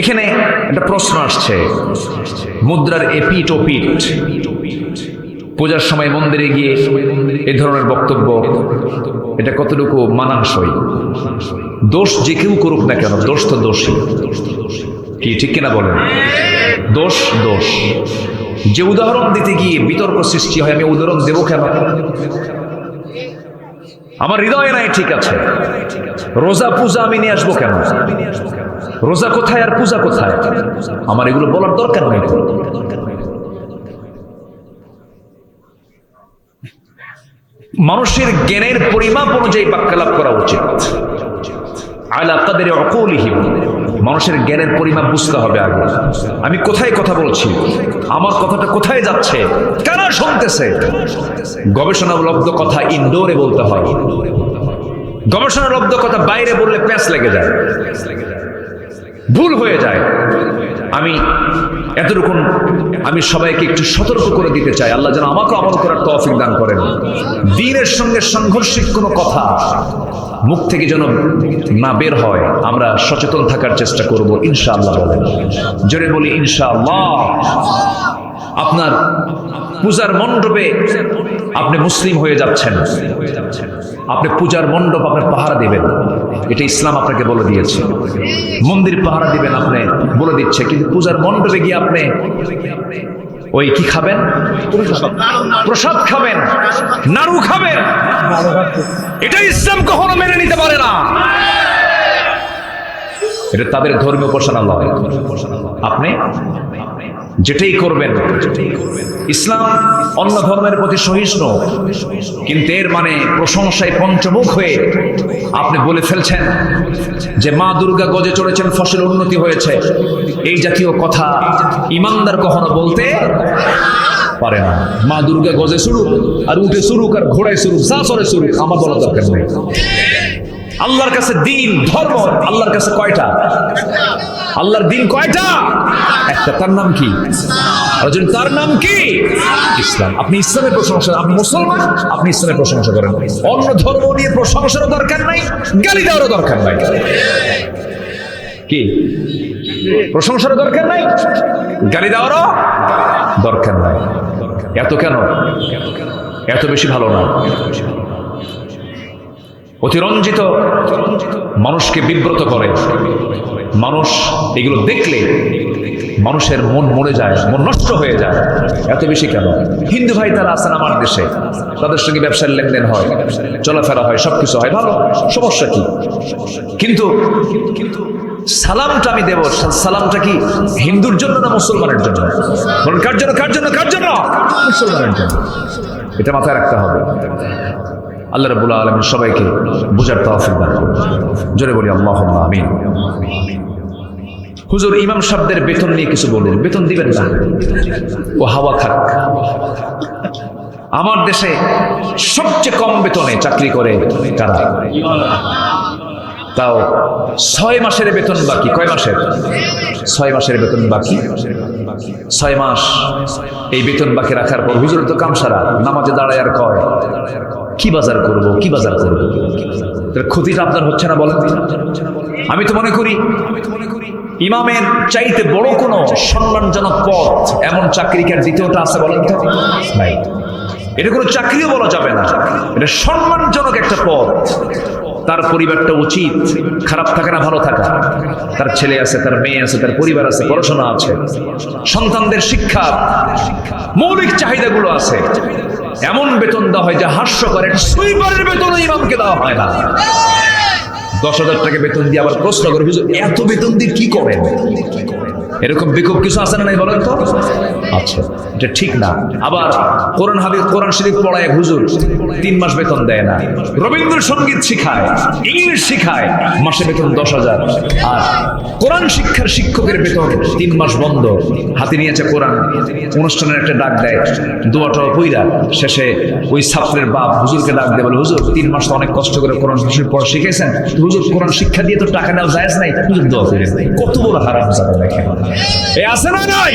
এখানে একটা প্রশ্ন আসছে। মুদ্রার এপিট ওপিট পূজার সময় মন্দিরে গিয়ে এ ধরনের বক্তব্য, এটা কতটুকু মানানসই? দোষ যে কেউ করুক না কেন, দোষ তো দোষী কি, ঠিক কিনা বলেন? দোষ দোষ। যে উদাহরণ দিতে গিয়ে বিতর্ক সৃষ্টি হয়, আমি উদাহরণ দেব কেন? আমার হৃদয় নাই ঠিক আছে। রোজা পূজা আমি নিয়ে আসব কেন? রোজা কোথায় আর পূজা কোথায়? আমার এগুলো বলার দরকার নেই। মানুষের জ্ঞানের পরিমাপ অনুযায়ী বাক্যালাপ করা উচিত। আলা তাদের অকৌলিহীন মানুষের জ্ঞানের পরিমাপ বুঝতে হবে আগে। আমি কোথায় কথা বলছি? আমার কথাটা কোথায় যাচ্ছে? কারা শুনতেছে? গবেষণালব্ধ কথা ইনডোরে বলতে হয়। গবেষণালব্ধ কথা বাইরে বললে প্যাঁচ লেগে যায়। ভুল হয়ে যায়। আমি এতটুকুন আমি সবাইকে একটু সতর্ক করে দিতে চাই। আল্লাহ যেন আমাকে আমল করার তৌফিক দান করেন। দিনের সঙ্গে সাংঘর্ষিক কোনো কথা মুখ থেকে যেন না বের হয়, আমরা সচেতন থাকার চেষ্টা করব, ইনশাআল্লাহ বলেন। জোরে বলি, ইনশাআল্লাহ। আপনার পূজার মণ্ডপে আপনি মুসলিম হয়ে যাচ্ছেন। আপনি পূজার মণ্ডপ আপনার পাহারা দিবেন। এটা ইসলাম আপনাকে বলে দিয়েছে। মন্দির পাহারা দিবেন আপনি, বলে দিচ্ছে। কিন্তু পূজার মণ্ডপে গিয়ে আপনি ওই কি খাবেন? প্রসাদ খাবেন, নাড়ু খাবেন। এটা ইসলাম কখনো মেনে নিতে পারে না। এটা তাদের ধর্মীয় উপাসনা লয় আপনি যেটাই করবেন, ইসলাম অন্য ধর্মের প্রতি সহিষ্ণু, কিন্তু এর মানে প্রশংসায় পঞ্চমুখ হয়ে আপনি বলে ফেলছেন যে মা দুর্গা গজে চড়েছেন ফসল উন্নতি হয়েছে। এই জাতীয় কথা ইমানদার কখনো বলতে পারে না। মা দুর্গা গজে শুরু আর উঠে শুরুক আর ঘোড়ায় শুরু যা চড়ে শুরুক আমার বলা দরকার নেই। আল্লাহর কাছে দিন, ধর্ম, আল্লাহর কাছে কয়টা? আল্লাহর দিন কয়টা? একটা, তার নাম কি? তার নাম কি? ইসলাম। আপনি ইসলামের প্রশংসা, আপনি মুসলমান, আপনি ইসলামের প্রশংসা করেন। অন্য ধর্ম নিয়ে প্রশংসারও দরকার নাই, গালি দেওয়ারও দরকার নাই। কি? প্রশংসারও দরকার নাই, গালি দেওয়ারও দরকার নাই। এত কেন? এত বেশি ভালো না। অতিরঞ্জিত মানুষকে বিব্রত করে। মানুষ এগুলো দেখলে মানুষের মন মরে যায়, মন নষ্ট হয়ে যায়। এত বেশি কেন? হিন্দু ভাই তারা আছেন আমার দেশে? তাদের সঙ্গে ব্যবসার লেনদেন হয়, চলাফেরা হয়, সবকিছু হয়, ভালো? সমস্যা কি? কিন্তু কিন্তু সালামটা আমি দেব। সালামটা কি হিন্দুর জন্য না মুসলমানের জন্য? কার জন্য কার জন্য কার জন্য? মুসলমানের জন্য। এটা মাথায় রাখতে হবে। আল্লাহ রাবুল আলমী সবাইকে বুঝার তহফিক দান জোরে বলি আল্লাহ আমিন। হুজুর, ইমাম শব্দের বেতন নিয়ে কিছু বললেন। বেতন দিবেন না। ও হাওয়া খাক। আমার দেশে সবচেয়ে কম বেতনে চাকরি করে কারা? তাও ছয় মাসের বেতন বাকি। কয় মাসের? ছয় মাসের বেতন বাকি। ছয় মাস। এই বেতন বাকি রাখার পর হুজুর তো কামসারা নামাজে দাঁড়ায় আর কয়? কি বাজার করব? কি বাজার করব? ক্ষতিটা আপনার হচ্ছে না বলেন। আমি তো মনে করি, ইমামের চাইতে বড় কোনো সম্মানজনক পথ এমন চাকরি কি আর দ্বিতীয়টা আছে বলেন তো? এটা কোনো চাকরিও বলা যাবে না। এটা সম্মানজনক একটা পথ তার পরিবারটা উচিত, খারাপ থাকে না, ভালো থাকা। তার ছেলে আছে, তার মেয়ে আছে, তার পরিবার আছে, পড়াশোনা আছে। সন্তানদের শিক্ষা, মৌলিক চাহিদাগুলো আছে। এমন বেতন দেওয়া হয় যা হাস্যকর একটা সুইপারের বেতন ইমামকে দেওয়া হয় না। দশ হাজার টাকা বেতন দিয়ে আবার প্রশ্ন করে এত বেতন দিয়ে কি করেন? এরকম বিক্ষোভ কিছু আছে না নাই বলেন তো? আচ্ছা এটা ঠিক না। আবার কোরআন হাদিস, কোরআন শরীফ পড়ায় হুজুর তিন মাস বেতন দেয় না। রবীন্দ্রসঙ্গীত শিখায়, ইংলিশ শিখায়, মাসে বেতন দশ হাজার। আর কোরআন শিক্ষার শিক্ষকের বেতন তিন মাস বন্ধ। হাতে নিয়েছে কোরআন, অনুষ্ঠানের একটা ডাক দেয় দোয়াটা পইরা শেষে ওই ছাত্রের বাপ হুজুরকে ডাক দেয়, বলে, হুজুর, তিন মাস তো অনেক কষ্ট করে কোরআন শরীফ পড়া শিখেছেন হুজুর, কোরআন শিক্ষা দিয়ে তো টাকা নেওয়া যায় নাই। হুজুর, দোয়া করে কত বড় হারাম জানা দেখেন। এ আছে না নাই?